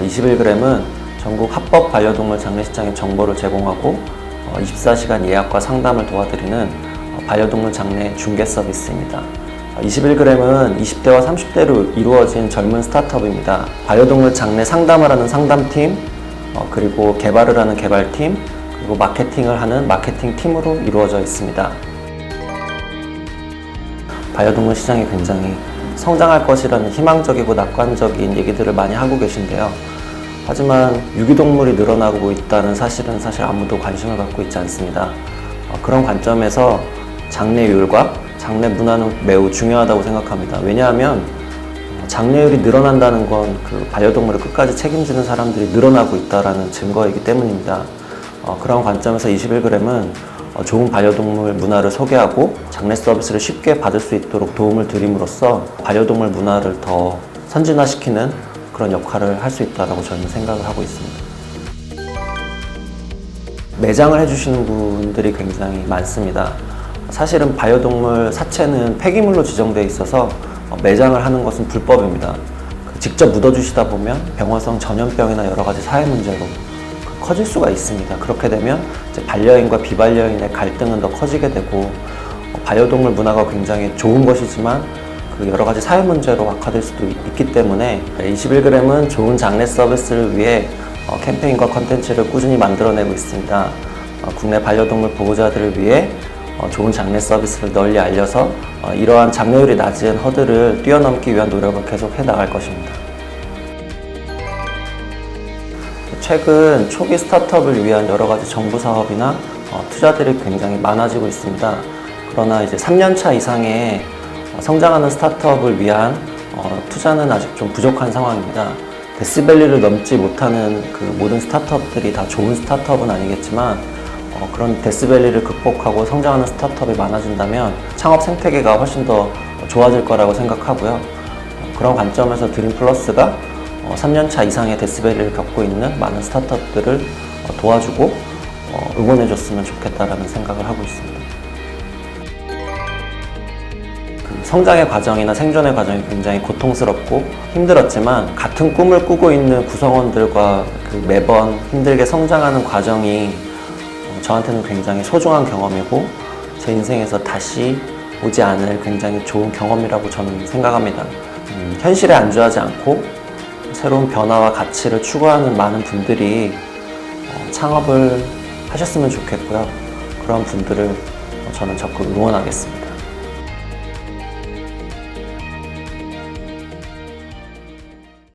21g은 전국 합법 반려동물 장례식장의 정보를 제공하고 24시간 예약과 상담을 도와드리는 어, 반려동물 장례 중개 서비스입니다. 21g은 20대와 30대로 이루어진 젊은 스타트업입니다. 반려동물 장례 상담을 하는 상담팀, 어, 그리고 개발을 하는 개발팀, 그리고 마케팅을 하는 마케팅 팀으로 이루어져 있습니다. 반려동물 시장이 굉장히 성장할 것이라는 희망적이고 낙관적인 얘기들을 많이 하고 계신데요. 하지만 유기동물이 늘어나고 있다는 사실은 사실 아무도 관심을 갖고 있지 않습니다. 어, 그런 관점에서 장래율과 장래 문화는 매우 중요하다고 생각합니다. 왜냐하면 어, 장래율이 늘어난다는 건 그 반려동물을 끝까지 책임지는 사람들이 늘어나고 있다는 증거이기 때문입니다. 어, 그런 관점에서 21g은 어, 좋은 반려동물 문화를 소개하고 장례 서비스를 쉽게 받을 수 있도록 도움을 드림으로써 반려동물 문화를 더 선진화시키는 그런 역할을 할 수 있다고 저는 생각을 하고 있습니다. 매장을 해주시는 분들이 굉장히 많습니다. 사실은 반려동물 사체는 폐기물로 지정되어 있어서 어, 매장을 하는 것은 불법입니다. 그 직접 묻어주시다 보면 병원성 전염병이나 여러 가지 사회 문제로 그 커질 수가 있습니다. 그렇게 되면 반려인과 비반려인의 갈등은 더 커지게 되고 어, 반려동물 문화가 굉장히 좋은 것이지만 그 여러 가지 사회 문제로 악화될 수도 있- 있기 때문에 21g은 좋은 장례 서비스를 위해 어, 캠페인과 컨텐츠를 꾸준히 만들어내고 있습니다. 어, 국내 반려동물 보호자들을 위해 어, 좋은 장례 서비스를 널리 알려서 어, 이러한 장려율이 낮은 허들을 뛰어넘기 위한 노력을 계속 해 나갈 것입니다. 최근 초기 스타트업을 위한 여러 가지 정부 사업이나 어, 투자들이 굉장히 많아지고 있습니다. 그러나 이제 3년차 이상의 어, 성장하는 스타트업을 위한 어, 투자는 아직 좀 부족한 상황입니다. 데시벨리를 넘지 못하는 그 모든 스타트업들이 다 좋은 스타트업은 아니겠지만 어, 그런 데스밸리를 극복하고 성장하는 스타트업이 많아진다면 창업 생태계가 훨씬 더 좋아질 거라고 생각하고요. 어, 그런 관점에서 드림 플러스가 어, 3년차 이상의 데스밸리를 겪고 있는 많은 스타트업들을 어, 도와주고 어, 응원해줬으면 좋겠다라는 생각을 하고 있습니다. 그 성장의 과정이나 생존의 과정이 굉장히 고통스럽고 힘들었지만 같은 꿈을 꾸고 있는 구성원들과 그 매번 힘들게 성장하는 과정이 어, 저한테는 굉장히 소중한 경험이고 제 인생에서 다시 오지 않을 굉장히 좋은 경험이라고 저는 생각합니다. 음, 현실에 안주하지 않고 새로운 변화와 가치를 추구하는 많은 분들이 어, 창업을 하셨으면 좋겠고요. 그런 분들을 어, 저는 적극 응원하겠습니다.